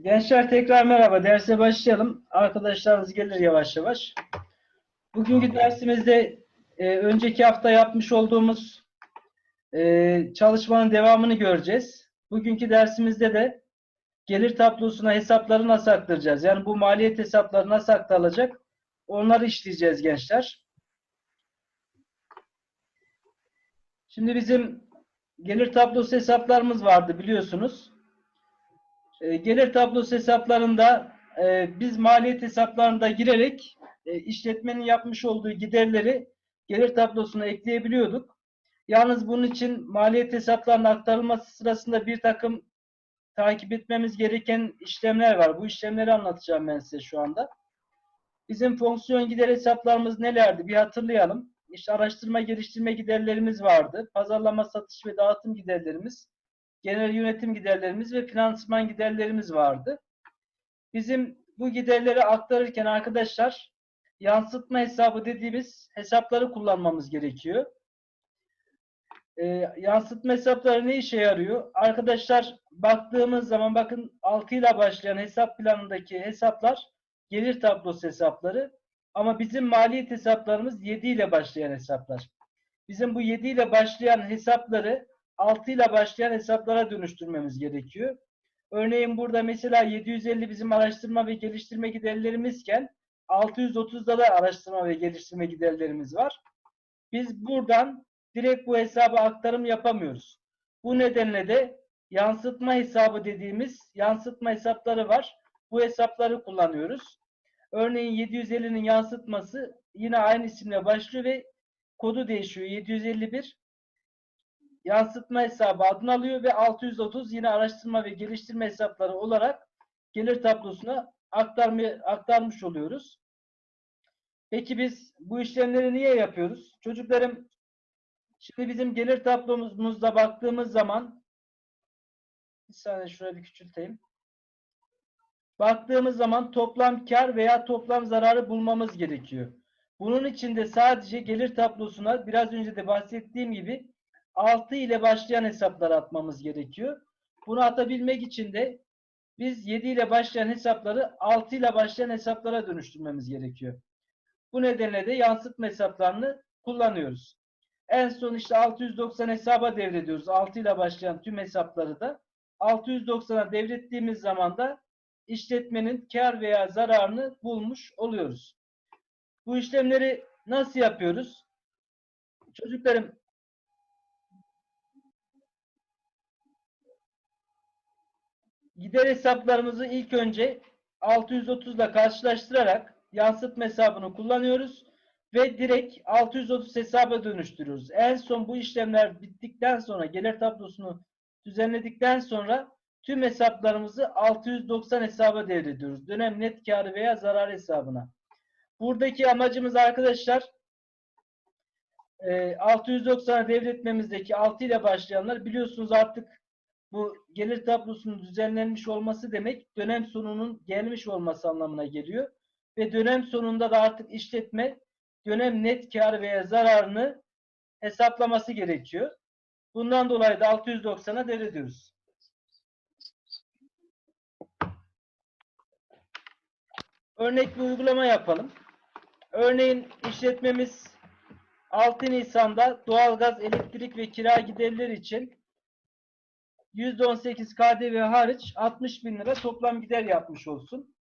Gençler tekrar merhaba. Derse başlayalım. Arkadaşlarınız gelir yavaş yavaş. Bugünkü dersimizde e, önceki hafta yapmış olduğumuz e, çalışmanın devamını göreceğiz. Bugünkü dersimizde de gelir tablosuna hesapları nasıl aktaracağız? Yani bu maliyet hesapları nasıl aktarılacak? Onları işleyeceğiz gençler. Şimdi bizim gelir tablosu hesaplarımız vardı biliyorsunuz. E, gelir tablosu hesaplarında e, biz maliyet hesaplarında girerek e, işletmenin yapmış olduğu giderleri gelir tablosuna ekleyebiliyorduk. Yalnız bunun için maliyet hesaplarının aktarılması sırasında bir takım takip etmemiz gereken işlemler var. Bu işlemleri anlatacağım ben size şu anda. Bizim fonksiyon gider hesaplarımız nelerdi? Bir hatırlayalım. İşte araştırma geliştirme giderlerimiz vardı. Pazarlama, satış ve dağıtım giderlerimiz genel yönetim giderlerimiz ve finansman giderlerimiz vardı. Bizim bu giderleri aktarırken arkadaşlar yansıtma hesabı dediğimiz hesapları kullanmamız gerekiyor. Ee, yansıtma hesapları ne işe yarıyor? Arkadaşlar baktığımız zaman bakın 6 ile başlayan hesap planındaki hesaplar gelir tablosu hesapları. Ama bizim maliyet hesaplarımız 7 ile başlayan hesaplar. Bizim bu 7 ile başlayan hesapları 6 ile başlayan hesaplara dönüştürmemiz gerekiyor. Örneğin burada mesela 750 bizim araştırma ve geliştirme giderlerimizken 630'da da araştırma ve geliştirme giderlerimiz var. Biz buradan direkt bu hesaba aktarım yapamıyoruz. Bu nedenle de yansıtma hesabı dediğimiz yansıtma hesapları var. Bu hesapları kullanıyoruz. Örneğin 750'nin yansıtması yine aynı isimle başlıyor ve kodu değişiyor. 751 yansıtma hesabı adını alıyor ve 630 yine araştırma ve geliştirme hesapları olarak gelir tablosuna aktarma, aktarmış oluyoruz. Peki biz bu işlemleri niye yapıyoruz? Çocuklarım şimdi bizim gelir tablomuzda baktığımız zaman bir saniye şuraya bir küçülteyim. Baktığımız zaman toplam kar veya toplam zararı bulmamız gerekiyor. Bunun için de sadece gelir tablosuna biraz önce de bahsettiğim gibi 6 ile başlayan hesapları atmamız gerekiyor. Bunu atabilmek için de biz 7 ile başlayan hesapları 6 ile başlayan hesaplara dönüştürmemiz gerekiyor. Bu nedenle de yansıtma hesaplarını kullanıyoruz. En son işte 690 hesaba devrediyoruz. 6 ile başlayan tüm hesapları da 690'a devrettiğimiz zaman da işletmenin kar veya zararını bulmuş oluyoruz. Bu işlemleri nasıl yapıyoruz? Çocuklarım gider hesaplarımızı ilk önce 630 ile karşılaştırarak yansıtma hesabını kullanıyoruz ve direkt 630 hesaba dönüştürüyoruz. En son bu işlemler bittikten sonra gelir tablosunu düzenledikten sonra tüm hesaplarımızı 690 hesaba devrediyoruz. Dönem net karı veya zarar hesabına. Buradaki amacımız arkadaşlar 690'a devretmemizdeki 6 ile başlayanlar biliyorsunuz artık bu gelir tablosunun düzenlenmiş olması demek dönem sonunun gelmiş olması anlamına geliyor. Ve dönem sonunda da artık işletme dönem net kar veya zararını hesaplaması gerekiyor. Bundan dolayı da 690'a devrediyoruz. Örnek bir uygulama yapalım. Örneğin işletmemiz 6 Nisan'da doğalgaz, elektrik ve kira giderleri için %18 KDV hariç 60 bin lira toplam gider yapmış olsun.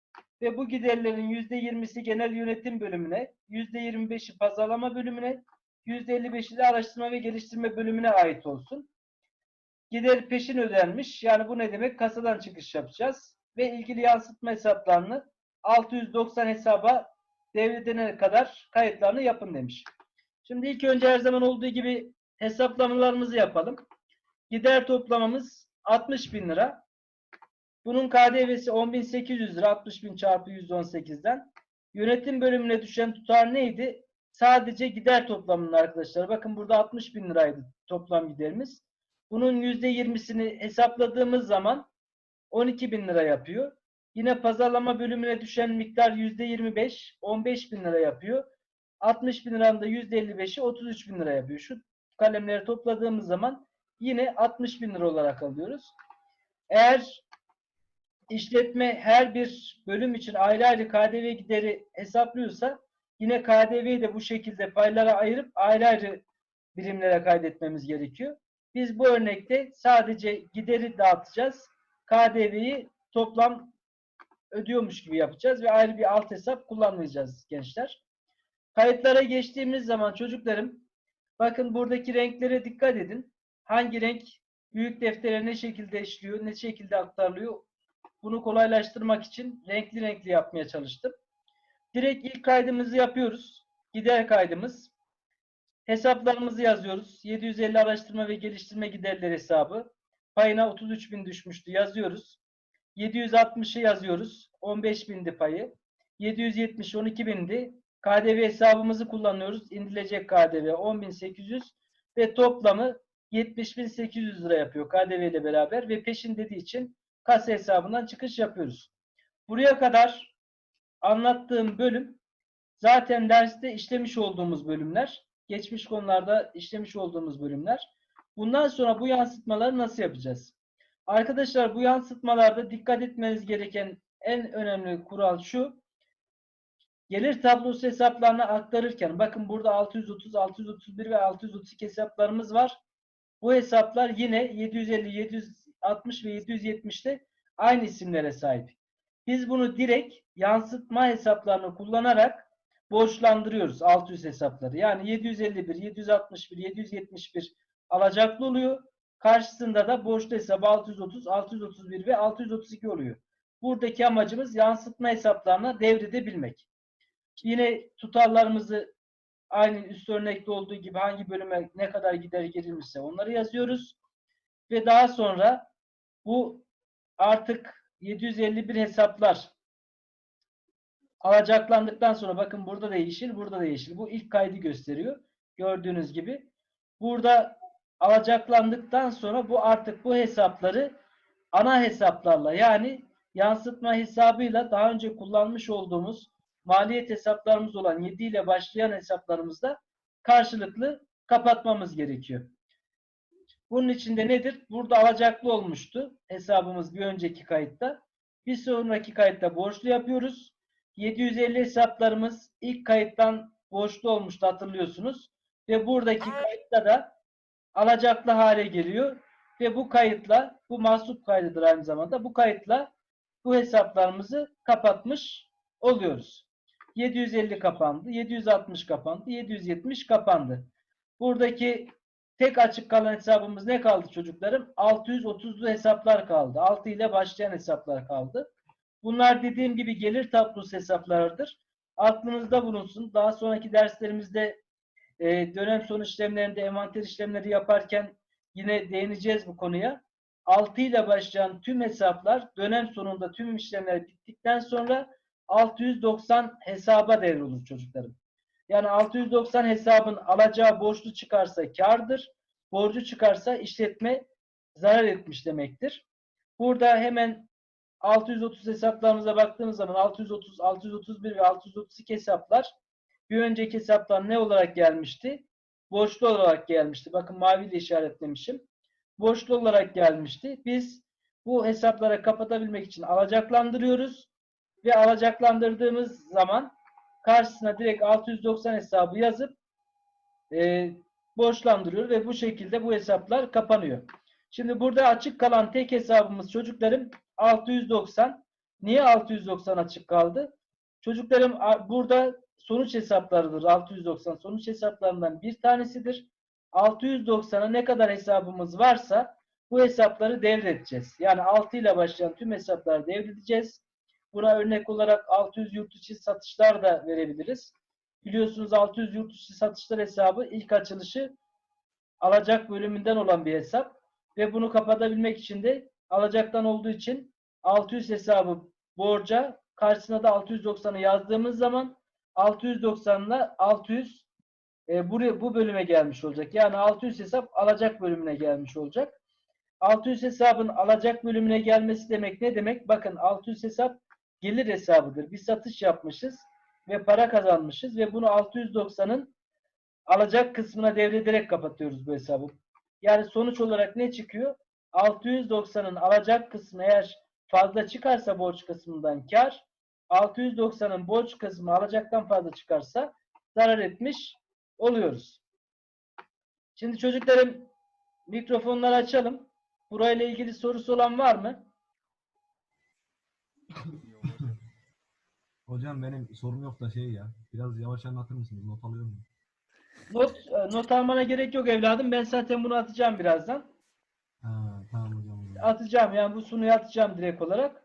Ve bu giderlerin %20'si genel yönetim bölümüne, %25'i pazarlama bölümüne, %55'i de araştırma ve geliştirme bölümüne ait olsun. Gider peşin ödenmiş. Yani bu ne demek? Kasadan çıkış yapacağız. Ve ilgili yansıtma hesaplarını 690 hesaba devredene kadar kayıtlarını yapın demiş. Şimdi ilk önce her zaman olduğu gibi hesaplamalarımızı yapalım. Gider toplamamız 60 bin lira. Bunun KDV'si 10.800 lira. 60 bin çarpı 118'den. Yönetim bölümüne düşen tutar neydi? Sadece gider toplamının arkadaşlar. Bakın burada 60 bin liraydı toplam giderimiz. Bunun %20'sini hesapladığımız zaman 12 bin lira yapıyor. Yine pazarlama bölümüne düşen miktar %25, 15 bin lira yapıyor. 60 bin liranın da %55'i 33 bin lira yapıyor. Şu kalemleri topladığımız zaman yine 60 bin lira olarak alıyoruz. Eğer işletme her bir bölüm için ayrı ayrı KDV gideri hesaplıyorsa yine KDV'yi de bu şekilde paylara ayırıp ayrı ayrı birimlere kaydetmemiz gerekiyor. Biz bu örnekte sadece gideri dağıtacağız. KDV'yi toplam ödüyormuş gibi yapacağız ve ayrı bir alt hesap kullanmayacağız gençler. Kayıtlara geçtiğimiz zaman çocuklarım bakın buradaki renklere dikkat edin. Hangi renk büyük deftere ne şekilde işliyor, ne şekilde aktarılıyor bunu kolaylaştırmak için renkli renkli yapmaya çalıştım. Direkt ilk kaydımızı yapıyoruz. Gider kaydımız. Hesaplarımızı yazıyoruz. 750 araştırma ve geliştirme giderleri hesabı. Payına 33.000 düşmüştü. Yazıyoruz. 760'ı yazıyoruz. 15.000'di payı. 770 12.000'di. KDV hesabımızı kullanıyoruz. İndirilecek KDV 10.800 ve toplamı 70.800 lira yapıyor KDV ile beraber ve peşin dediği için kasa hesabından çıkış yapıyoruz. Buraya kadar anlattığım bölüm zaten derste işlemiş olduğumuz bölümler. Geçmiş konularda işlemiş olduğumuz bölümler. Bundan sonra bu yansıtmaları nasıl yapacağız? Arkadaşlar bu yansıtmalarda dikkat etmeniz gereken en önemli kural şu. Gelir tablosu hesaplarına aktarırken bakın burada 630, 631 ve 632 hesaplarımız var. Bu hesaplar yine 750, 760 ve 770'te aynı isimlere sahip. Biz bunu direkt yansıtma hesaplarını kullanarak borçlandırıyoruz 600 hesapları. Yani 751, 761, 771 alacaklı oluyor. Karşısında da borçlu hesabı 630, 631 ve 632 oluyor. Buradaki amacımız yansıtma hesaplarına devredebilmek. Yine tutarlarımızı aynı üst örnekte olduğu gibi hangi bölüme ne kadar gider girilmişse onları yazıyoruz. Ve daha sonra bu artık 751 hesaplar alacaklandıktan sonra bakın burada da yeşil, burada da yeşil. Bu ilk kaydı gösteriyor. Gördüğünüz gibi. Burada alacaklandıktan sonra bu artık bu hesapları ana hesaplarla yani yansıtma hesabıyla daha önce kullanmış olduğumuz maliyet hesaplarımız olan 7 ile başlayan hesaplarımızda karşılıklı kapatmamız gerekiyor. Bunun içinde nedir? Burada alacaklı olmuştu hesabımız bir önceki kayıtta. Bir sonraki kayıtta borçlu yapıyoruz. 750 hesaplarımız ilk kayıttan borçlu olmuştu hatırlıyorsunuz. Ve buradaki kayıtta da alacaklı hale geliyor. Ve bu kayıtla, bu mahsup kaydıdır aynı zamanda. Bu kayıtla bu hesaplarımızı kapatmış oluyoruz. 750 kapandı, 760 kapandı, 770 kapandı. Buradaki tek açık kalan hesabımız ne kaldı çocuklarım? 630'lu hesaplar kaldı. 6 ile başlayan hesaplar kaldı. Bunlar dediğim gibi gelir tablosu hesaplarıdır. Aklınızda bulunsun. Daha sonraki derslerimizde e, dönem son işlemlerinde envanter işlemleri yaparken yine değineceğiz bu konuya. 6 ile başlayan tüm hesaplar dönem sonunda tüm işlemler bittikten sonra 690 hesaba devrolur çocuklarım. Yani 690 hesabın alacağı borçlu çıkarsa kardır. Borcu çıkarsa işletme zarar etmiş demektir. Burada hemen 630 hesaplarımıza baktığımız zaman 630, 631 ve 632 hesaplar bir önceki hesaplar ne olarak gelmişti? Borçlu olarak gelmişti. Bakın maviyle işaretlemişim. Borçlu olarak gelmişti. Biz bu hesaplara kapatabilmek için alacaklandırıyoruz ve alacaklandırdığımız zaman karşısına direkt 690 hesabı yazıp e, borçlandırıyor ve bu şekilde bu hesaplar kapanıyor. Şimdi burada açık kalan tek hesabımız çocuklarım 690. Niye 690 açık kaldı? Çocuklarım burada sonuç hesaplarıdır 690. Sonuç hesaplarından bir tanesidir. 690'a ne kadar hesabımız varsa bu hesapları devredeceğiz. Yani 6 ile başlayan tüm hesapları devredeceğiz. Buna örnek olarak 600 yurt içi satışlar da verebiliriz. Biliyorsunuz 600 yurt içi satışlar hesabı ilk açılışı alacak bölümünden olan bir hesap. Ve bunu kapatabilmek için de alacaktan olduğu için 600 hesabı borca karşısına da 690'ı yazdığımız zaman 690 ile 600 e, buraya bu bölüme gelmiş olacak. Yani 600 hesap alacak bölümüne gelmiş olacak. 600 hesabın alacak bölümüne gelmesi demek ne demek? Bakın 600 hesap gelir hesabıdır. Bir satış yapmışız ve para kazanmışız ve bunu 690'ın alacak kısmına devrederek kapatıyoruz bu hesabı. Yani sonuç olarak ne çıkıyor? 690'ın alacak kısmı eğer fazla çıkarsa borç kısmından kar, 690'ın borç kısmı alacaktan fazla çıkarsa zarar etmiş oluyoruz. Şimdi çocuklarım mikrofonları açalım. Burayla ilgili sorusu olan var mı? Hocam benim sorum yok da şey ya. Biraz yavaş anlatır mısınız? Not alıyorum. Not, e, not almana gerek yok evladım. Ben zaten bunu atacağım birazdan. Ha, tamam hocam. Atacağım yani bu sunuyu atacağım direkt olarak.